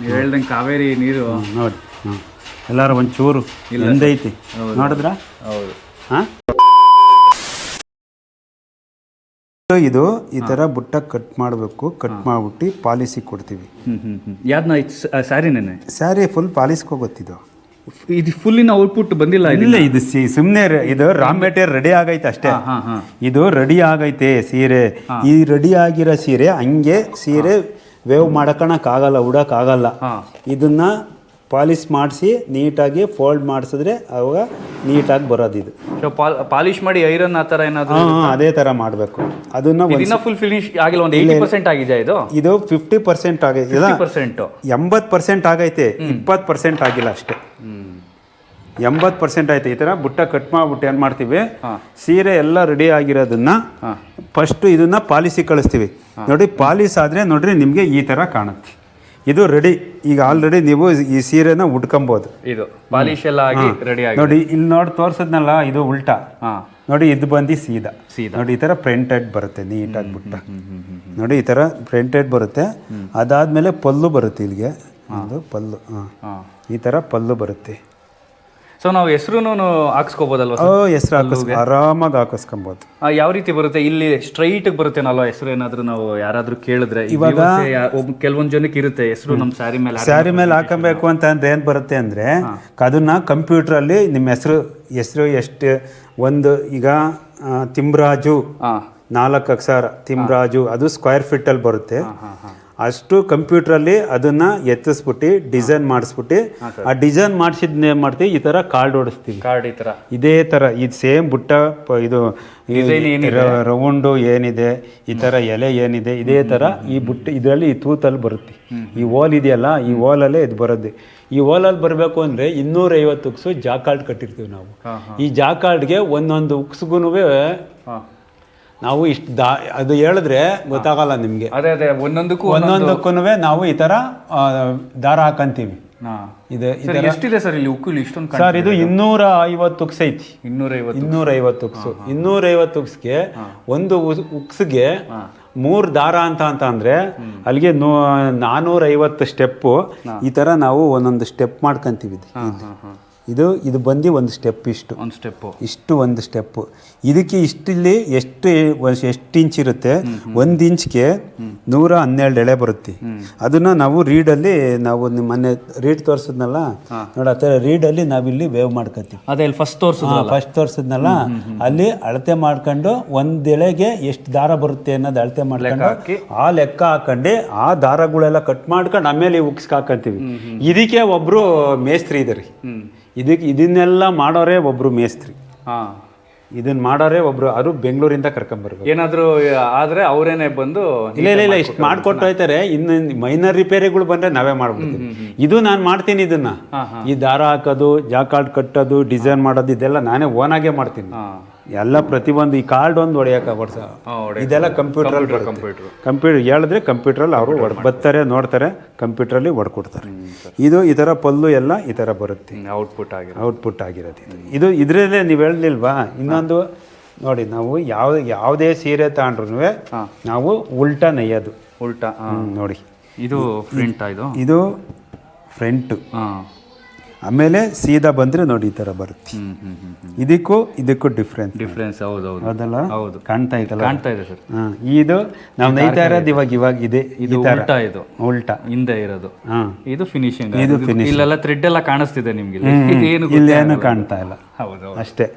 ನೀವು ಹೇಳ್ದಂಗೆ ಕಾವೇರಿ ನೀರು. ನೋಡಿ ಹಾಂ ಎಲ್ಲಾರು ಒಂಚೂರು ಎಂದೈತಿ ನೋಡಿದ್ರ? ಹೌದು. ಹಾಂ? ಇದು ಈ ಥರ ಬುಟ್ಟ ಕಟ್ ಮಾಡಬೇಕು. ಕಟ್ ಮಾಡಿಬಿಟ್ಟು ಪಾಲಿಸಿ ಕೊಡ್ತೀವಿ. ಯಾವ್ದನ್ನ ಸ್ಯಾರಿನೇನೆ ಸ್ಯಾರಿ ಫುಲ್ ಪಾಲಿಸ್ಕೊ ಗೊತ್ತಿದ್ದು. ಇದು ಫುಲ್ಲಿನ ಔಟ್ಪುಟ್ ಬಂದಿಲ್ಲ ಇಲ್ಲ ಇದು ಸಿ ಸುಮ್ಮನೆ ಇದು ರಾ ಮೆಟೀರಿಯಲ್ ರೆಡಿ ಆಗೈತೆ ಅಷ್ಟೇ. ಇದು ರೆಡಿ ಆಗೈತೆ ಸೀರೆ. ಈ ರೆಡಿ ಆಗಿರೋ ಸೀರೆ ಹಂಗೆ ಸೀರೆ ವೇವ್ ಆಗಲ್ಲ ಉಡೋಕ್ಕಾಗಲ್ಲ. ಇದನ್ನು ಪಾಲಿಶ್ ಮಾಡಿಸಿ ನೀಟಾಗಿ ಫೋಲ್ಡ್ ಮಾಡಿಸಿದ್ರೆ ಅವಾಗ ನೀಟಾಗಿ ಬರೋದು ಇದು ಸೊ ಪಾಲಿಶ್ ಮಾಡಿ ಐರನ್ ಆ ಥರ ಏನಾದರೂ ಅದೇ ಥರ ಮಾಡಬೇಕು. ಅದನ್ನ ಇದನ್ನ ಫುಲ್ ಫಿನಿಶ್ ಆಗಿಲ್ಲ ಒಂದು ಏಯ್ಟಿ ಪರ್ಸೆಂಟ್ ಆಗಿದೆ ಇದು? ಇದು ಫಿಫ್ಟಿ ಪರ್ಸೆಂಟ್ ಆಗೈತೆ ಪರ್ಸೆಂಟು ಎಂಬತ್ತು ಪರ್ಸೆಂಟ್ ಆಗೈತೆ ಇಪ್ಪತ್ತು ಪರ್ಸೆಂಟ್ ಆಗಿಲ್ಲ ಅಷ್ಟೇ. ಎಂಬತ್ತು ಪರ್ಸೆಂಟ್ ಆಯ್ತು. ಈ ಥರ ಬುಟ್ಟ ಕಟ್ ಮಾಡ್ಬಿಟ್ಟು ಏನು ಮಾಡ್ತೀವಿ? ಸೀರೆ ಎಲ್ಲ ರೆಡಿ ಆಗಿರೋದನ್ನ ಫಸ್ಟು ಇದನ್ನ ಪಾಲಿಸಿ ಕಳಿಸ್ತೀವಿ. ನೋಡಿ ಪಾಲಿಸ್ ಆದರೆ ನೋಡ್ರಿ ನಿಮಗೆ ಈ ಥರ ಕಾಣುತ್ತೆ. ಇದು ರೆಡಿ ಈಗ ಆಲ್ರೆಡಿ ನೀವು ಈ ಸೀರೆನ ಉಟ್ಕೊಬೋದು. ಇದು ಪಾಲಿಶ್ ಎಲ್ಲ ಆಗಿ ರೆಡಿ ಆಗಿ ನೋಡಿ ಇಲ್ಲಿ ನೋಡಿ ತೋರ್ಸದ್ನಲ್ಲ ಇದು ಉಲ್ಟಾ. ನೋಡಿ ಇದು ಬಂದು ಸೀದಾ. ಸೀದಾ. ನೋಡಿ ಈ ಥರ ಪ್ರಿಂಟೆಡ್ ಬರುತ್ತೆ ನೀಟಾಗಿ ಬುಟ್ಟ. ನೋಡಿ ಈ ಥರ ಪ್ರಿಂಟೆಡ್ ಬರುತ್ತೆ. ಅದಾದಮೇಲೆ ಪಲ್ಲು ಬರುತ್ತೆ ಇಲ್ಲಿಗೆ. ಒಂದು ಪಲ್ಲು. ಹಾ. ಈ ಥರ ಪಲ್ಲು ಬರುತ್ತೆ. ಸೊ ನಾವು ಹೆಸರು ಹಾಕ್ಸ್ಕೋಬೋದಲ್ವಾ ಹೆಸರು ಹೆಸ್ರು ಹಾಕಿಸ್ ಆರಾಮಾಗಿ ಹಾಕಿಸ್ಕೊಬೋದು. ಯಾವ ರೀತಿ ಬರುತ್ತೆ? ಇಲ್ಲಿ ಸ್ಟ್ರೈಟ್ ಬರುತ್ತೇನಲ್ವಾ ಹೆಸರು? ಏನಾದ್ರು ನಾವು ಯಾರಾದ್ರೂ ಕೇಳಿದ್ರೆ ಇವಾಗ ಕೆಲವೊಂದು ಜನಕ್ಕೆ ಇರುತ್ತೆ ಹೆಸರು ನಮ್ಮ ಸ್ಯಾರಿ ಮೇಲೆ ಸ್ಯಾರಿ ಮೇಲೆ ಹಾಕೊಬೇಕು ಅಂತ ಅಂದ್ರೆ ಏನು ಬರುತ್ತೆ ಅಂದರೆ ಅದನ್ನ ಕಂಪ್ಯೂಟ್ರಲ್ಲಿ ನಿಮ್ಮ ಹೆಸರು ಹೆಸರು ಎಷ್ಟು ಒಂದು ಈಗ ತಿಮ್ರಾಜು ನಾಲ್ಕು ಅಕ್ಷರ ತಿಮ್ರಾಜು ಅದು ಸ್ಕ್ವೇರ್ ಫೀಟಲ್ಲಿ ಬರುತ್ತೆ. ಅಷ್ಟು ಕಂಪ್ಯೂಟ್ರಲ್ಲಿ ಅದನ್ನ ಎತ್ತಿಸ್ಬಿಟ್ಟು ಡಿಸೈನ್ ಮಾಡಿಸ್ಬಿಟ್ಟು ಆ ಡಿಸೈನ್ ಮಾಡಿಸಿದ್ನ ಏನು ಮಾಡ್ತೀವಿ? ಈ ಥರ ಕಾರ್ಡ್ ಓಡಿಸ್ತೀವಿ. ಕಾರ್ಡ್ ಈ ತರ. ಇದೇ ಥರ ಇದು ಸೇಮ್ ಬುಟ್ಟ ಇದು ರೌಂಡು ಏನಿದೆ ಈ ಥರ ಎಲೆ ಏನಿದೆ ಇದೇ ಥರ ಈ ಬುಟ್ಟ ಇದರಲ್ಲಿ ಈ ತೂತಲ್ಲಿ ಬರುತ್ತೆ. ಈ ಓಲ್ ಇದೆಯಲ್ಲ ಈ ಓಲಲ್ಲೇ ಇದು ಬರೋದು. ಈ ಓಲಲ್ಲಿ ಬರಬೇಕು ಅಂದರೆ ಇನ್ನೂರೈವತ್ತು ಉಕ್ಸು ಜಾಕಾರ್ಡ್ ಕಟ್ಟಿರ್ತೀವಿ ನಾವು. ಈ ಜಾಕಾರ್ಡ್ಗೆ ಒಂದೊಂದು ಉಕ್ಸ್ಗೂ ನಾವು ಇಷ್ಟು ದಾ ಅದು ಹೇಳಿದ್ರೆ ಗೊತ್ತಾಗಲ್ಲ ನಿಮಗೆ. ಅದೇ ಅದೇ ಒಂದೊಂದಕ್ಕೂ ಒಂದೊಂದಕ್ಕೂ ನಾವು ಈ ಥರ ದಾರ ಹಾಕಂತೀವಿ. ಇದೆ ಎಷ್ಟಿದೆ ಸರ್ ಇಲ್ಲಿ ಉಕ್ಕು ಇಷ್ಟೊಂದು ಸರ್ ಇದು ಇನ್ನೂರ ಐವತ್ತು ಉಕ್ಸ್ ಐತಿ. ಇನ್ನೂರೈವತ್ತು ಇನ್ನೂರೈವತ್ತು ಉಕ್ಸು. ಇನ್ನೂರೈವತ್ತು ಉಕ್ಸ್ಗೆ ಒಂದು ಉಕ್ಸ್ಗೆ ಮೂರು ದಾರ ಅಂತ ಅಂತ ಅಂದ್ರೆ ಅಲ್ಲಿಗೆ ನೂ ನಾನೂರೈವತ್ತು ಸ್ಟೆಪ್ಪು ಈ ತರ ನಾವು ಒಂದೊಂದು ಸ್ಟೆಪ್ ಮಾಡ್ಕೊಂತೀವಿ ಇದು. ಇದು ಬಂದು ಒಂದು ಸ್ಟೆಪ್ ಇಷ್ಟು. ಒಂದು ಸ್ಟೆಪ್ಪು ಇಷ್ಟು ಒಂದು ಸ್ಟೆಪ್ ಇದಕ್ಕೆ ಇಷ್ಟಿಲ್ಲಿ ಎಷ್ಟು ಎಷ್ಟು ಇಂಚ್ ಇರುತ್ತೆ? ಒಂದು ಇಂಚ್ಗೆ ನೂರ ಹನ್ನೆರಡು ಎಳೆ ಬರುತ್ತೆ. ಅದನ್ನ ನಾವು ರೀಡಲ್ಲಿ ನಾವು ನಿಮ್ಮ ಮೊನ್ನೆ ರೀಡ್ ತೋರಿಸಿದ್ನಲ್ಲ? ನೋಡಿ ಆ ಥರ ರೀಡಲ್ಲಿ ನಾವಿಲ್ಲಿ ವೇವ್ ಮಾಡ್ಕೊತೀವಿ ಅದೇ ಫಸ್ಟ್ ತೋರ್ಸು ಫಸ್ಟ್ ತೋರಿಸಿದ್ನಲ್ಲ? ಅಲ್ಲಿ ಅಳತೆ ಮಾಡ್ಕೊಂಡು ಒಂದು ಎಳೆಗೆ ಎಷ್ಟು ದಾರ ಬರುತ್ತೆ ಅನ್ನೋದು ಅಳತೆ ಮಾಡ್ಕೊಂಡು ಆ ಲೆಕ್ಕ ಹಾಕೊಂಡು ಆ ದಾರಗಳೆಲ್ಲ ಕಟ್ ಮಾಡ್ಕೊಂಡು ಆಮೇಲೆ ಉಕ್ಸ್ಗೆ ಹಾಕಂತೀವಿ. ಇದಕ್ಕೆ ಒಬ್ರು ಮೇಸ್ತ್ರಿ ಇದಾರೆ. ಹ್ಮ್. ಇದಕ್ಕೆ ಇದನ್ನೆಲ್ಲ ಮಾಡೋರೇ ಒಬ್ಬರು ಮೇಸ್ತ್ರಿ. ಹಾ. ಇದನ್ನ ಮಾಡೋರೇ ಒಬ್ರು ಅವರು ಬೆಂಗಳೂರಿಂದ ಕರ್ಕೊಂಬರ್ಬೇಕು ಏನಾದರೂ ಆದ್ರೆ ಅವರೇನೆ ಬಂದು ಇಲ್ಲ ಇಲ್ಲ ಇಲ್ಲ ಇಷ್ಟು ಮಾಡ್ಕೊಟ್ಟು ಹೋಯ್ತಾರೆ. ಇನ್ನು ಮೈನರ್ ರಿಪೇರಿಗಳು ಬಂದ್ರೆ ನಾವೇ ಮಾಡ್ಬಿಡ್ತೀವಿ. ಇದು ನಾನು ಮಾಡ್ತೀನಿ ಇದನ್ನ. ಈ ದಾರ ಹಾಕೋದು ಜಾಕಾರ್ಡ್ ಕಟ್ಟೋದು ಡಿಸೈನ್ ಮಾಡೋದು ಇದೆಲ್ಲ ನಾನೇ ಓನಾಗೆ ಮಾಡ್ತೀನಿ. ಎಲ್ಲ ಪ್ರತಿಯೊಂದು ಈ ಕಾರ್ಡ್ ಒಂದು ಹೊಡೆಯಕ್ಕೆ ಸರ್ ಇದೆಲ್ಲ ಕಂಪ್ಯೂಟರ್ ಕಂಪ್ಯೂಟರ್ ಕಂಪ್ಯೂಟರ್. ಹೇಳಿದ್ರೆ ಕಂಪ್ಯೂಟ್ರಲ್ಲಿ ಅವರು ಹೊಡ್ ಬರ್ತಾರೆ ನೋಡ್ತಾರೆ ಕಂಪ್ಯೂಟ್ರಲ್ಲಿ ಹೊಡ್ಕೊಡ್ತಾರೆ. ಇದು ಈ ಥರ ಪಲ್ಲು ಎಲ್ಲ ಈ ಥರ ಬರುತ್ತೆ. ಔಟ್ಪುಟ್ ಆಗಿದೆ ಔಟ್ಪುಟ್ ಆಗಿರೋದು ಇದು. ಇದು ಇದರಲ್ಲೇ ನೀವು ಹೇಳಲಿಲ್ವಾ? ಇನ್ನೊಂದು ನೋಡಿ ನಾವು ಯಾವ ಯಾವುದೇ ಸೀರೆ ತಗೊಂಡ್ರು ನಾವು ಉಲ್ಟಾ ನೆಯ್ಯೋದು. ಉಲ್ಟಾ. ನೋಡಿ. ಇದು ಫ್ರಂಟ್ ಇದು? ಇದು ಫ್ರಂಟು. ಹಾ. ಆಮೇಲೆ ಸೀದಾ ಬಂದ್ರೆ ನೋಡಿ ಈ ತರ ಬರುತ್ತೆ. ಇದಕ್ಕೂ ಇದಕ್ಕೂ ಡಿಫ್ರೆನ್ಸ್ ಡಿಫ್ರೆನ್ಸ್ ಹೌದು ಹೌದು. ಹೌದಲ್ಲ ಹೌದು. ಕಾಣ್ತಾ ಇದಲ್ಲ ಕಾಣ್ತಾ ಇದೆ ಸರ್. ಹಾಂ ಇದು ನಾವು ನೈತಾ ಇರೋದು ಇವಾಗ ಇವಾಗ ಇದೆ ಇದು ಉಲ್ಟಾ ಇದು. ಉಲ್ಟಾ. ಹಿಂದೆ ಇರೋದು. ಹಾಂ. ಇದು ಫಿನಿಶಿಂಗ್ ಇದು ಫಿನಿಶ್ ಇಲ್ಲೆಲ್ಲ ಥ್ರೆಡ್ ಎಲ್ಲ ಕಾಣಿಸ್ತಿದೆ ನಿಮ್ಗೆ. ಇಲ್ಲೇನು ಕಾಣ್ತಾ ಇಲ್ಲ. ಹೌದು ಅಷ್ಟೇ.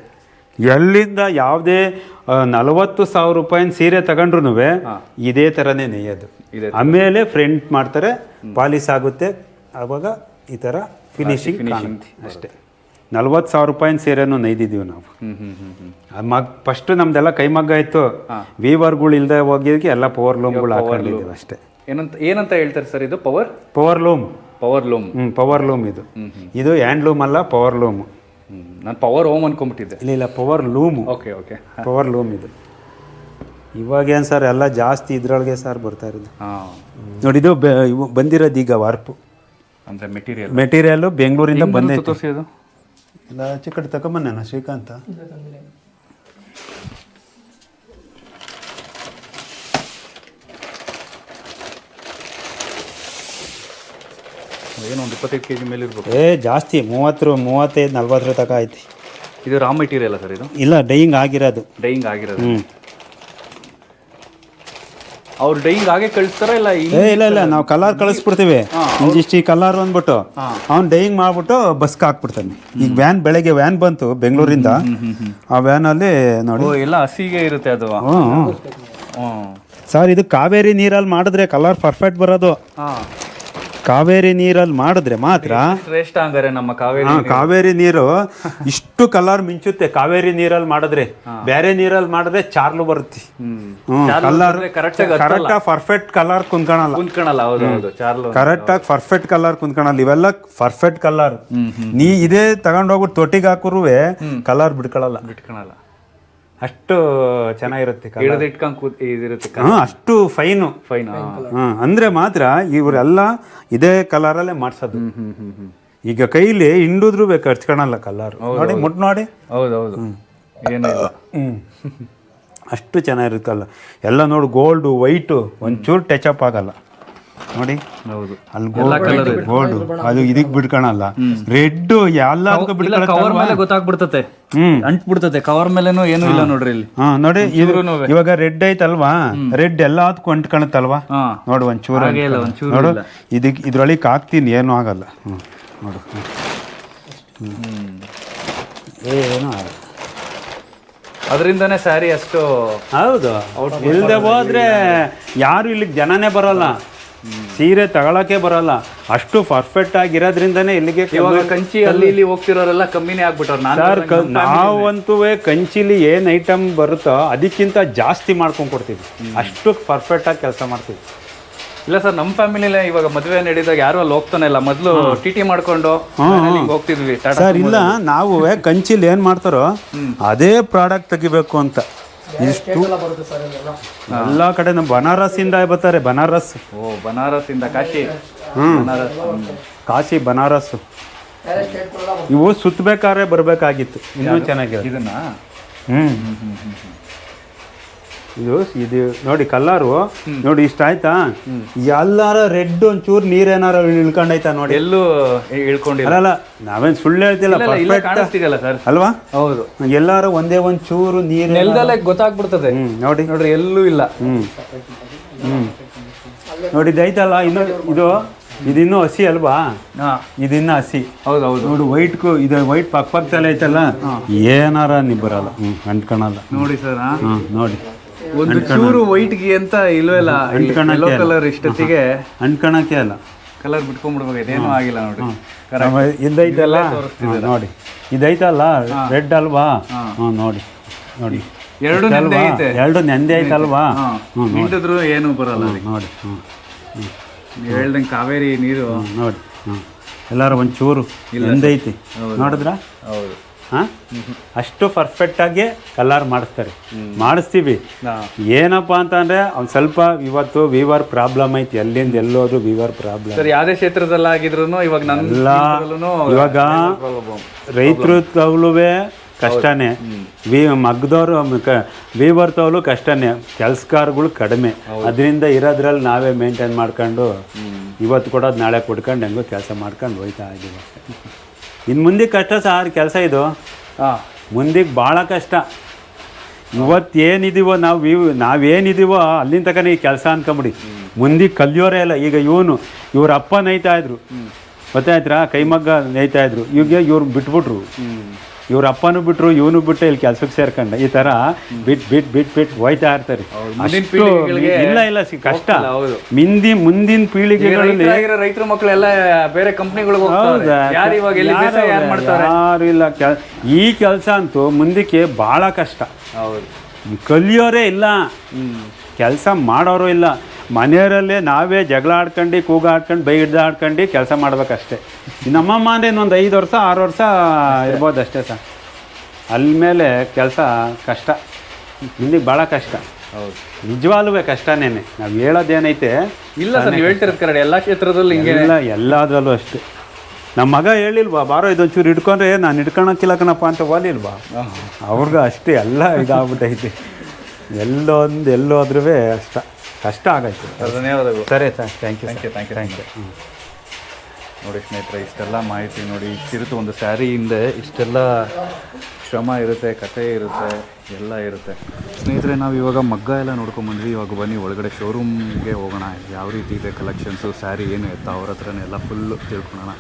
ಎಲ್ಲಿಂದ ಯಾವುದೇ ನಲವತ್ತು ಸಾವಿರ ರೂಪಾಯಿನ ಸೀರೆ ತಗೊಂಡ್ರು ಇದೇ ಥರನೇ ನೆಯ್ಯೋದು. ಇದೆ ಆಮೇಲೆ ಫ್ರೆಂಟ್ ಮಾಡ್ತಾರೆ ಪಾಲಿಸ್ ಆಗುತ್ತೆ. ಆವಾಗ ಈ ಥರ ಫಿನಿಶಿಂಗ್ ಕಾಣುತ್ತೆ. ಅಷ್ಟೇ. ನಲ್ವತ್ತು ಸಾವಿರ ರೂಪಾಯಿನ ಸೀರೆನೂ ನೈದಿದ್ದೀವಿ ನಾವು. ಹ್ಮ್ ಹ್ಮ್ ಹ್ಮ್ ಹ್ಮ್. ಮಗ್ ಫಸ್ಟ್ ನಮ್ದೆಲ್ಲ ಕೈಮಗ್ಗ ಇತ್ತು. ವೀವರ್ಗಳು ಇಲ್ಲದೆ ಹೋಗಿದ್ದಕ್ಕೆ ಎಲ್ಲ ಪವರ್ ಲೂಮ್ಗಳು ಹಾಕೊಂಡಿದ್ದೀವಿ ಅಷ್ಟೇ. ಏನಂತ ಏನಂತ ಹೇಳ್ತಾರೆ ಸರ್ ಇದು? Power power loom power loom ಹ್ಞೂ ಪವರ್ ಲೂಮ್ ಇದು. ಇದು ಹ್ಯಾಂಡ್ ಲೂಮ್ ಅಲ್ಲ ಪವರ್ ಲೂಮ್ ನಾನು ಪವರ್ ಓಮ್ ಅನ್ಕೊಂಡ್ಬಿಟ್ಟಿದ್ದೆ ಇಲ್ಲ ಇಲ್ಲ power loom okay okay power loom ಇದು. ಇವಾಗೇನು ಸರ್ ಎಲ್ಲ ಜಾಸ್ತಿ ಇದ್ರೊಳಗೆ ಸರ್ ಬರ್ತಾ ಇರೋದು. ನೋಡಿದು ಬಂದಿರೋದು ಈಗ ವಾರ್ಪು ಅಂದ್ರೆ ಮೆಟೀರಿಯಲ್ ಮೆಟೀರಿಯಲ್ಲು ಬೆಂಗಳೂರಿಂದ ಬಂದೆ ತೋರಿಸಿ ಅದು? ಎಲ್ಲ ಆಚೆ ಕಡೆ ಶ್ರೀಕಾಂತ. ಏನೋ ಒಂದು ಇಪ್ಪತ್ತೈದು ಕೆ ಜಿ ಮೇಲೆ ಇರ್ಬೇಕು. ಏ ಜಾಸ್ತಿ ಮೂವತ್ತು ಮೂವತ್ತೈದು ನಲ್ವತ್ತರ ತಕ ಐತಿ. ಇದು ರಾ ಮೆಟೀರಿಯಲ್ ಸರ್ ಇದು? ಇಲ್ಲ ಡೈಯಿಂಗ್ ಆಗಿರೋದು. ಡೈಯಿಂಗ್ ಆಗಿರೋದು. ಹ್ಞೂ ಅವ್ರು ಡೈಯಿಂಗ್ ಹಾಗೆ ಕಳಿಸ್ತಾರ ಇಲ್ಲ ಏ ಇಲ್ಲ ಇಲ್ಲ ನಾವು ಕಲರ್ ಕಳಿಸ್ಬಿಡ್ತೀವಿ. ಒಂದಿಷ್ಟು ಈ ಕಲರ್ ಅಂದ್ಬಿಟ್ಟು ಅವ್ನು ಡೈಯಿಂಗ್ ಮಾಡ್ಬಿಟ್ಟು ಬಸ್ಗೆ ಹಾಕ್ಬಿಡ್ತಾನೆ. ಈಗ ವ್ಯಾನ್ ಬೆಳಗ್ಗೆ ವ್ಯಾನ್ ಬಂತು ಬೆಂಗಳೂರಿಂದ. ಆ ವ್ಯಾನಲ್ಲಿ ನೋಡಿ. ಓ ಎಲ್ಲ ಹಸಿಗೆ ಇರುತ್ತೆ ಅದು. ಹ್ಞೂ ಸರ್ ಇದು ಕಾವೇರಿ ನೀರಲ್ಲಿ ಮಾಡಿದ್ರೆ ಕಲರ್ ಪರ್ಫೆಕ್ಟ್ ಬರೋದು. ಹಾಂ. ಕಾವೇರಿ ನೀರಲ್ಲಿ ಮಾಡಿದ್ರೆ ಮಾತ್ರ ಶ್ರೇಷ್ಠ ಹಂಗಾರೆ ನಮ್ಮ ಕಾವೇರಿ ಹಾ ಕಾವೇರಿ ನೀರು ಇಷ್ಟು ಕಲರ್ ಮಿಂಚುತ್ತೆ. ಕಾವೇರಿ ನೀರಲ್ಲಿ ಮಾಡಿದ್ರೆ. ಬೇರೆ ನೀರಲ್ಲಿ ಮಾಡಿದ್ರೆ ಚಾರ್ಲು ಬರುತ್ತೆ. ಕಲರ್ ಕರೆಕ್ಟ್ ಆಗಿ ಕರೆಕ್ಟ್ ಪರ್ಫೆಕ್ಟ್ ಕಲರ್ ಕುಂತ್ಕೊಳಲ್ಲ ಕುಂತ್ಕೊಳಲ್ಲ ಹೌದು ಹೌದು ಚಾರ್ಲು ಕರೆಕ್ಟ್ ಆಗಿ ಪರ್ಫೆಕ್ಟ್ ಕಲರ್ ಕುಂತ್ಕೊಳಲ್ಲ ಇವೆಲ್ಲ ಪರ್ಫೆಕ್ಟ್ ಕಲರ್ ನೀ ಇದೇ ತಗೊಂಡೋಗ್ಬಿಟ್ಟು ತೊಟ್ಟಿಗೆ ಹಾಕುರುವೆ ಕಲರ್ ಬಿಡ್ಕೊಳಲ್ಲ ಬಿಟ್ಕೊಳಲ್ಲ. ಅಷ್ಟು ಚೆನ್ನಾಗಿರುತ್ತೆ colour. ಹಿಡಿದು ಇಟ್ಕೊಂಡ್ ಕೂತ್ ಇದಿರುತ್ತೆ ಹಾ ಅಷ್ಟು ಫೈನು. ಫೈನ್ ಹಾಂ. ಅಂದ್ರೆ ಮಾತ್ರ ಇವರೆಲ್ಲ ಇದೇ ಕಲರಲ್ಲೇ ಮಾಡ್ಸೋದು. ಹ್ಮ್ ಹ್ಮ್ ಹ್ಮ್ ಹ್ಮ್. ಈಗ ಕೈಲಿ ಹಿಂಡುದ್ರು ಬೇಕು ಹಚ್ಕೊಳಲ್ಲ ಕಲರ್. ನೋಡಿ ಮುಟ್ ನೋಡಿ. ಹೌದು ಹೌದು ಏನಿಲ್ಲ ಹ್ಮ್. ಅಷ್ಟು ಚೆನ್ನಾಗಿರುತ್ತಲ್ಲ. ಎಲ್ಲ ನೋಡು ಗೋಲ್ಡು ವೈಟು ಒಂಚೂರು ಟಚ್ ಅಪ್ ಆಗಲ್ಲ. ನೋಡಿ. ಹೌದು. ಅಲ್ಲಿ ಗೋಲ್ಡ್ ಗೋಲ್ಡು. ಅದು ಇದಕ್ಕೆ ಬಿಡ್ಕೊಳಲ್ಲ ರೆಡ್ ಎಲ್ಲದಕ್ಕೂ ಇಲ್ಲ ಕವರ್ ಮೇಲೆ ಗೊತ್ತಾಗ್ಬಿಡ್ತತೆ. ಹ್ಮ್. ಅಂಟ್ ಬಿಡ್ತತೆ ಕವರ್ ಮೇಲೇನು ಏನು ಇಲ್ಲ ನೋಡ್ರಿ ಇಲ್ಲಿ. ಹಾ ನೋಡಿ ಇದ್ರು ಇವಾಗ ರೆಡ್ ಐತಲ್ವಾ? ರೆಡ್ ಎಲ್ಲದಕ್ಕೂ ಅಂಟ್ಕೊಳತ್ತಲ್ವಾ ಹಾ. ನೋಡು ಒಂಚೂರು ಹಾಗೆ ಇಲ್ಲ ಒಂಚೂರು ನೋಡು. ಇಲ್ಲ. ಇದಕ್ಕೆ ಇದ್ರೊಳಗೆ ಹಾಕ್ತೀನಿ ಏನು ಆಗಲ್ಲ. ಹ್ಮ್ ನೋಡು. ಏನು ಆಗಲ್ಲ. ಅದರಿಂದನೇ ಸ್ಯಾರಿ ಅಷ್ಟು ಹೌದು. ಇಲ್ಲದೆ ಹೋದ್ರೆ ಯಾರು ಇಲ್ಲಿಗೆ ಜನನೇ ಬರಲ್ಲ. ಸೀರೆ ತಗೊಳಕ್ಕೆ ಬರಲ್ಲ. ಅಷ್ಟು ಪರ್ಫೆಕ್ಟ್ ಆಗಿರೋದ್ರಿಂದನೇ ಇಲ್ಲಿಗೆ ಇವಾಗ ಕಂಚಿ ಅಲ್ಲಿ ಇಲ್ಲಿ ಹೋಗ್ತಿರೋರೆಲ್ಲ ಕಮ್ಮಿನೇ ಆಗ್ಬಿಟ್ಟವ್ರು. ನಾನು ಸರ್ ನಾವಂತೂ ಕಂಚಿಲಿ ಏನ್ ಐಟಮ್ ಬರುತ್ತೋ ಅದಕ್ಕಿಂತ ಜಾಸ್ತಿ ಮಾಡ್ಕೊಂಡು ಕೊಡ್ತೀವಿ. ಅಷ್ಟು ಪರ್ಫೆಕ್ಟ್ ಆಗಿ ಕೆಲಸ ಮಾಡ್ತೀವಿ. ಇಲ್ಲ ಸರ್ ನಮ್ಮ ಫ್ಯಾಮಿಲಿಲೇ ಇವಾಗ ಮದುವೆ ನಡೀದಾಗ ಯಾರು ಅಲ್ಲಿ ಹೋಗ್ತಾನೆ ಇಲ್ಲ. ಮೊದಲು ಟಿ ಟಿ ಮಾಡ್ಕೊಂಡು ಹೋಗ್ತಿದ್ವಿ. ಸರ್ ಇಲ್ಲ ನಾವು ಕಂಚಿಲಿ ಏನು ಮಾಡ್ತಾರೋ ಅದೇ ಪ್ರಾಡಕ್ಟ್ ತೆಗಿಬೇಕು ಅಂತ. ಇಷ್ಟು ಎಲ್ಲ ಕಡೆ ನಮ್ಮ ಬನಾರಸ್ಸಿಂದ ಬರ್ತಾರೆ ಬನಾರಸ್ ಓ ಬನಾರಸ್ ಇಂದ ಕಾಶಿ. ಹ್ಮ್. ಬನಾರಸ್ ಕಾಶಿ ಬನಾರಸ್ ಇವು ಸುತ್ತಬೇಕಾದ್ರೆ ಬರಬೇಕಾಗಿತ್ತು. ಇನ್ನೂ ಚೆನ್ನಾಗಿದೆ ಇದನ್ನ? ಹ್ಮ್. ಇದು ಇದು ನೋಡಿ ಕಲ್ಲರು. ನೋಡಿ ಇಷ್ಟ ಆಯ್ತಾ? ಎಲ್ಲಾರ ರೆಡ್ ಒಂಚೂರು ನೀರೇನಾರ ಇಳ್ಕೊಂಡೈತಾ ನೋಡಿ? ಎಲ್ಲೂ ಇಳ್ಕೊಂಡಿಲ್ಲ ಅಲ್ಲಲ್ಲ ನಾವೇನ್ ಸುಳ್ಳು ಹೇಳ್ತಿಲ್ಲ ಸರ್. ಅಲ್ವಾ? ಹೌದು. ಎಲ್ಲಾರು ಒಂದೇ ಒಂದ್ ಚೂರು ನೀರು ನೆಲದಲ್ಲೇ ಗೊತ್ತಾಗ್ಬಿಡ್ತದೆ. ನೋಡಿ. ನೋಡ್ರಿ ಎಲ್ಲೂ ಇಲ್ಲ. ಹ್ಮ್. ಹ್ಮ್. ನೋಡಿ ಇದೈತಲ್ಲ ಇನ್ನು ಇದು ಇದಿನ್ನೂ ಹಸಿ ಅಲ್ವಾ? ಇದಿನ್ನ ಹಸಿ. ಹೌದು ಹೌದು ನೋಡು ವೈಟ್ ಇದು ವೈಟ್ ಪಕ್ಕ ಪಕ್ಕದಲ್ಲೇ ಐತಲ್ಲ ಏನಾರ ನಿಬ್ಬರಲ್ಲ. ಬರಲ್ಲ ಹ್ಮ್ ಅಂಟ್ಕೊಳಲ್ಲ. ನೋಡಿ ಸರ್. ಹ್ಮ್ ನೋಡಿ. ಒಂದು ಚೂರು ವೈಟ್ಗೆ ಅಂತ ಇಲ್ವಲ್ಲ ಅಂಟ್ಕೊಳಕ್ಕೆ ಯೆಲ್ಲೋ ಕಲರ್ ಇಷ್ಟೊತ್ತಿಗೆ ಅಂಟ್ಕೊಳಕ್ಕೆ ಅಲ್ಲ. ಕಲರ್ ಬಿಟ್ಕೊಂಡ್ಬಿಡ್ಬೇಕು ಏನು ಆಗಿಲ್ಲ ನೋಡಿ ಆಮೇಲೆ ಇದೈತಲ್ಲ ನೋಡಿ. ಇದೈತಲ್ಲ? ರೆಡ್ ಅಲ್ವಾ? ನೋಡಿ. ನೋಡಿ. ಎರಡು ನೆಂದೆ ಅಲ್ವಾ ಐತೆ. ಎರಡು ನೆಂದೆ ಐತಲ್ವಾ? ಹಾ. ಹ್ಮ್ ಹಿಂಡಿದ್ರು ಏನು ಬರಲ್ಲ ನೋಡಿ. ಹ್ಞೂ ನೀವು ಹೇಳ್ದಂಗೆ ಕಾವೇರಿ ನೀರು. ನೋಡಿ. ಹ್ಞೂ ಎಲ್ಲಾರು ಒಂಚೂರು ನೆಂದೈತಿ ನೋಡಿದ್ರಾ? ಹೌದು. ಹಾಂ? ಅಷ್ಟು ಪರ್ಫೆಕ್ಟಾಗಿ ಕಲರ್ ಮಾಡಿಸ್ತಾರೆ. ಮಾಡಿಸ್ತೀವಿ. ಏನಪ್ಪ ಅಂತಂದರೆ ಅವ್ನು ಸ್ವಲ್ಪ ಇವತ್ತು ವಿವರ್ ಪ್ರಾಬ್ಲಮ್ ಐತಿ. ಎಲ್ಲಿಂದ ಎಲ್ಲೋದ್ರು ವಿವರ್ ಪ್ರಾಬ್ಲಮ್. ಸರ್ ಯಾವುದೇ ಕ್ಷೇತ್ರದಲ್ಲಾಗಿದ್ರು ಇವಾಗ ಇವಾಗ ರೈತರು ತಗೊಳುವೆ ಕಷ್ಟನೇ. ವಿ ಮಗ್ದವ್ರು ವಿವರ್ ತವಲು ಕಷ್ಟನೇ. ಕೆಲಸಗಾರಗಳು ಕಡಿಮೆ. ಅದರಿಂದ ಇರೋದ್ರಲ್ಲಿ ನಾವೇ ಮೇಂಟೈನ್ ಮಾಡ್ಕೊಂಡು ಇವತ್ತು ಕೊಡೋದು ನಾಳೆ ಕೊಡ್ಕೊಂಡು ಹೆಂಗೋ ಕೆಲಸ ಮಾಡ್ಕೊಂಡು ಹೋಯ್ತಾ ಇದ್ದೀವಿ ಇನ್ನು ಮುಂದೆ ಕಷ್ಟ ಸಾರ್ ಕೆಲಸ ಇದು. ಹಾಂ. ಮುಂದಿಗೆ ಭಾಳ ಕಷ್ಟ. ಇವತ್ತು ಏನಿದೀವೋ ನಾವು ಇವ್ ನಾವೇನಿದೀವೋ ಅಲ್ಲಿಂದ ತನಕ ಈ ಕೆಲಸ ಅನ್ಕೊಂಬಿಡಿ. ಮುಂದೆ ಕಲಿಯೋರೇ ಇಲ್ಲ. ಈಗ ಇವನು ಇವ್ರ ಅಪ್ಪ ನೇಯ್ತಾ ಇದ್ರು. ಗೊತ್ತಾಯ್ತಾ ಕೈಮಗ್ಗ ನೇಯ್ತಾ ಇದ್ರು. ಈಗ ಇವ್ರು ಬಿಟ್ಬಿಟ್ರು. ಇವ್ರ ಅಪ್ಪನೂ ಬಿಟ್ರು ಇವನು ಬಿಟ್ಟು ಇಲ್ಲಿ ಕೆಲ್ಸಕ್ಕೆ ಸೇರ್ಕೊಂಡ. ಈ ತರ ಬಿಟ್ ಬಿಟ್ ಬಿಟ್ ಬಿಟ್ ಹೋಯ್ತಾ ಇರ್ತಾರೆ. ಅಷ್ಟು ಇಲ್ಲ ಇಲ್ಲ ಸಿ ಕಷ್ಟ. ಮಿಂದಿ ಮುಂದಿನ ಪೀಳಿಗೆಗಳಲ್ಲಿ ರೈತರ ಮಕ್ಕಳೆಲ್ಲ ಬೇರೆ ಕಂಪ್ನಿಗಳಿಗೆ? ಯಾರು ಇಲ್ಲ ಈ ಕೆಲಸ ಅಂತೂ ಮುಂದಕ್ಕೆ ಭಾಳ ಕಷ್ಟ. ಕಲಿಯೋರೇ ಇಲ್ಲ. ಕೆಲಸ ಮಾಡೋರು ಇಲ್ಲ. ಮನೆಯವರಲ್ಲೇ ನಾವೇ ಜಗಳ ಆಡ್ಕೊಂಡು ಕೂಗ ಆಡ್ಕೊಂಡು ಹಿಡ್ದು ಆಡ್ಕೊಂಡು ಕೆಲಸ ಮಾಡ್ಬೇಕಷ್ಟೇ. ನಮ್ಮಮ್ಮ ಅಂದರೆ ಇನ್ನೊಂದು ಐದು ವರ್ಷ ಆರು ವರ್ಷ ಇರ್ಬೋದು ಅಷ್ಟೇ ಸರ್. ಅಲ್ಲಿ ಮೇಲೆ ಕೆಲಸ ಕಷ್ಟ. ಇಲ್ಲಿ ಭಾಳ ಕಷ್ಟ. ಹೌದು. ನಿಜವಾಗ್ಲೂ ಕಷ್ಟನೇ. ನಾವು ಹೇಳೋದೇನೈತೆ? ಇಲ್ಲ ಸರ್ ನೀವು ಹೇಳ್ತಿರೋದು ಕರೆಕ್ಟ್. ಎಲ್ಲ ಕ್ಷೇತ್ರದಲ್ಲೂ ಹಿಂಗೆ ಇಲ್ಲ ಎಲ್ಲದರಲ್ಲೂ ಅಷ್ಟೇ. ನಮ್ಮ ಮಗ ಹೇಳಿಲ್ವಾ ಬಾರೋ ಇದೊಂಚೂರು ಹಿಡ್ಕೊಂಡ್ರೆ ನಾನು ಹಿಡ್ಕೊಳಕ್ಕಿಲ್ಲ ಕಣಪ್ಪ ಅಂತ ಓದಿಲ್ವಾ? ಅವ್ರಿಗೂ ಅಷ್ಟೇ ಎಲ್ಲ ಇದಾಗ್ಬಿಟ್ಟೈತೆ ಎಲ್ಲೊಂದು ಎಲ್ಲೋದ್ರೂ ಕಷ್ಟ ಕಷ್ಟ ಆಗೈತೆ. ಧನ್ಯವಾದಗಳು. ಸರಿ sir thank you thank you thank you thank you ನೋಡಿ ಸ್ನೇಹಿತರೆ ಇಷ್ಟೆಲ್ಲ ಮಾಹಿತಿ ನೋಡಿ ಇಷ್ಟಿರುತ್ತೆ ಒಂದು ಸ್ಯಾರಿ ಹಿಂದೆ ಇಷ್ಟೆಲ್ಲ ಶ್ರಮ ಇರುತ್ತೆ ಕತೆ ಇರುತ್ತೆ ಎಲ್ಲ ಇರುತ್ತೆ. ಸ್ನೇಹಿತರೆ ನಾವು ಇವಾಗ ಮಗ್ಗ ಎಲ್ಲ ನೋಡ್ಕೊಂಬಂದ್ವಿ ಇವಾಗ ಬನ್ನಿ ಒಳಗಡೆ ಶೋರೂಮ್ಗೆ ಹೋಗೋಣ. ಯಾವ ರೀತಿ ಇದೆ ಕಲೆಕ್ಷನ್ಸು ಸ್ಯಾರಿ ಏನು ಎತ್ತ ಅವ್ರ ಹತ್ರನೇ ಎಲ್ಲ ಫುಲ್ಲು ತಿಳ್ಕೊಳೋಣ.